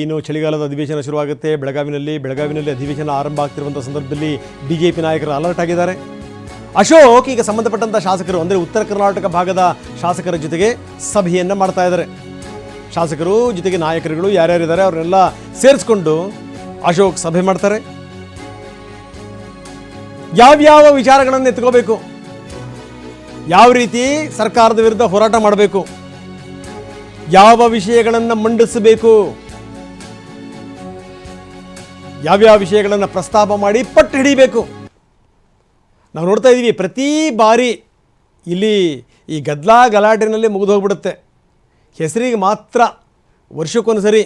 ಇನ್ನು ಚಳಿಗಾಲದ ಅಧಿವೇಶನ ಶುರುವಾಗುತ್ತೆ. ಬೆಳಗಾವಿನಲ್ಲಿ ಬೆಳಗಾವಿನಲ್ಲಿ ಅಧಿವೇಶನ ಆರಂಭ ಆಗ್ತಿರುವಂಥ ಸಂದರ್ಭದಲ್ಲಿ ಬಿಜೆಪಿ ನಾಯಕರು ಅಲರ್ಟ್ ಆಗಿದ್ದಾರೆ. ಅಶೋಕ್, ಈಗ ಸಂಬಂಧಪಟ್ಟಂಥ ಶಾಸಕರು, ಅಂದರೆ ಉತ್ತರ ಕರ್ನಾಟಕ ಭಾಗದ ಶಾಸಕರ ಜೊತೆಗೆ ಸಭೆಯನ್ನ ಮಾಡ್ತಾ ಇದ್ದಾರೆ. ಶಾಸಕರು, ಜೊತೆಗೆ ನಾಯಕರುಗಳು ಯಾರ್ಯಾರಿದ್ದಾರೆ ಅವರನ್ನೆಲ್ಲ ಸೇರಿಸ್ಕೊಂಡು ಅಶೋಕ್ ಸಭೆ ಮಾಡ್ತಾರೆ. ಯಾವ್ಯಾವ ವಿಚಾರಗಳನ್ನು ಎತ್ಕೋಬೇಕು? ಯಾವ ರೀತಿ ಸರ್ಕಾರದ ವಿರುದ್ಧ ಹೋರಾಟ ಮಾಡಬೇಕು? ಯಾವ ವಿಷಯಗಳನ್ನು ಮಂಡಿಸಬೇಕು? ಯಾವ್ಯಾವ ವಿಷಯಗಳನ್ನು ಪ್ರಸ್ತಾಪ ಮಾಡಿ ಪಟ್ಟು ಹಿಡಿಬೇಕು. ನಾವು ನೋಡ್ತಾ ಇದ್ದೀವಿ ಪ್ರತಿ ಬಾರಿ ಇಲ್ಲಿ ಈ ಗದ್ದಲ ಗಲಾಟೆನಲ್ಲಿ ಮುಗಿದು ಹೋಗ್ಬಿಡುತ್ತೆ. ಹೆಸರಿಗೆ ಮಾತ್ರ ವರ್ಷಕ್ಕೊಂದು ಸರಿ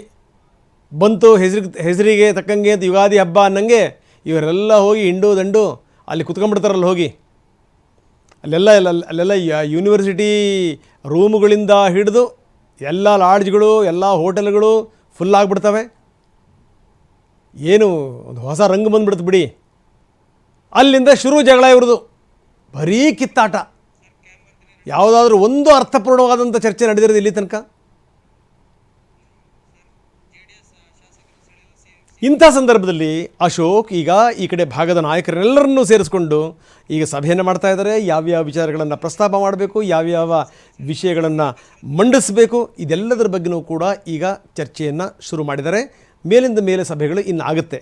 ಬಂತು, ಹೆಸರಿಗೆ ಹೆಸರಿಗೆ ತಕ್ಕಂಗೆ ಅಂತ ಯುಗಾದಿ ಹಬ್ಬ ಅನ್ನಂಗೆ ಇವರೆಲ್ಲ ಹೋಗಿ ಹಿಂಡು ದಂಡು ಅಲ್ಲಿ ಕುತ್ಕೊಂಡ್ಬಿಡ್ತಾರಲ್ಲ ಹೋಗಿ. ಅಲ್ಲೆಲ್ಲ ಅಲ್ಲೆಲ್ಲ ಯೂನಿವರ್ಸಿಟಿ ರೂಮುಗಳಿಂದ ಹಿಡಿದು ಎಲ್ಲ ಲಾಡ್ಜ್ಗಳು, ಎಲ್ಲ ಹೋಟೆಲ್ಗಳು ಫುಲ್ ಆಗಿಬಿಡ್ತವೆ. ಏನು ಒಂದು ಹೊಸ ರಂಗು ಬಂದ್ಬಿಡ್ತು ಬಿಡಿ. ಅಲ್ಲಿಂದ ಶುರು ಜಗಳ ಇವ್ರದ್ದು ಬರೀ ಕಿತ್ತಾಟ. ಯಾವುದಾದ್ರೂ ಒಂದು ಅರ್ಥಪೂರ್ಣವಾದಂಥ ಚರ್ಚೆ ನಡೆದಿರೋದು ಇಲ್ಲಿ ತನಕ. ಇಂಥ ಸಂದರ್ಭದಲ್ಲಿ ಅಶೋಕ್ ಈಗ ಈ ಕಡೆ ಭಾಗದ ನಾಯಕರೆಲ್ಲರನ್ನೂ ಸೇರಿಸ್ಕೊಂಡು ಈಗ ಸಭೆಯನ್ನು ಮಾಡ್ತಾ ಇದ್ದಾರೆ. ಯಾವ್ಯಾವ ವಿಚಾರಗಳನ್ನು ಪ್ರಸ್ತಾಪ ಮಾಡಬೇಕು, ಯಾವ್ಯಾವ ವಿಷಯಗಳನ್ನು ಮಂಡಿಸಬೇಕು, ಇದೆಲ್ಲದರ ಬಗ್ಗೆನೂ ಕೂಡ ಈಗ ಚರ್ಚೆಯನ್ನು ಶುರು ಮಾಡಿದ್ದಾರೆ. ಮೇಲಿಂದ ಮೇಲೆ ಸಭೆಗಳು ಇನ್ನು ಆಗುತ್ತೆ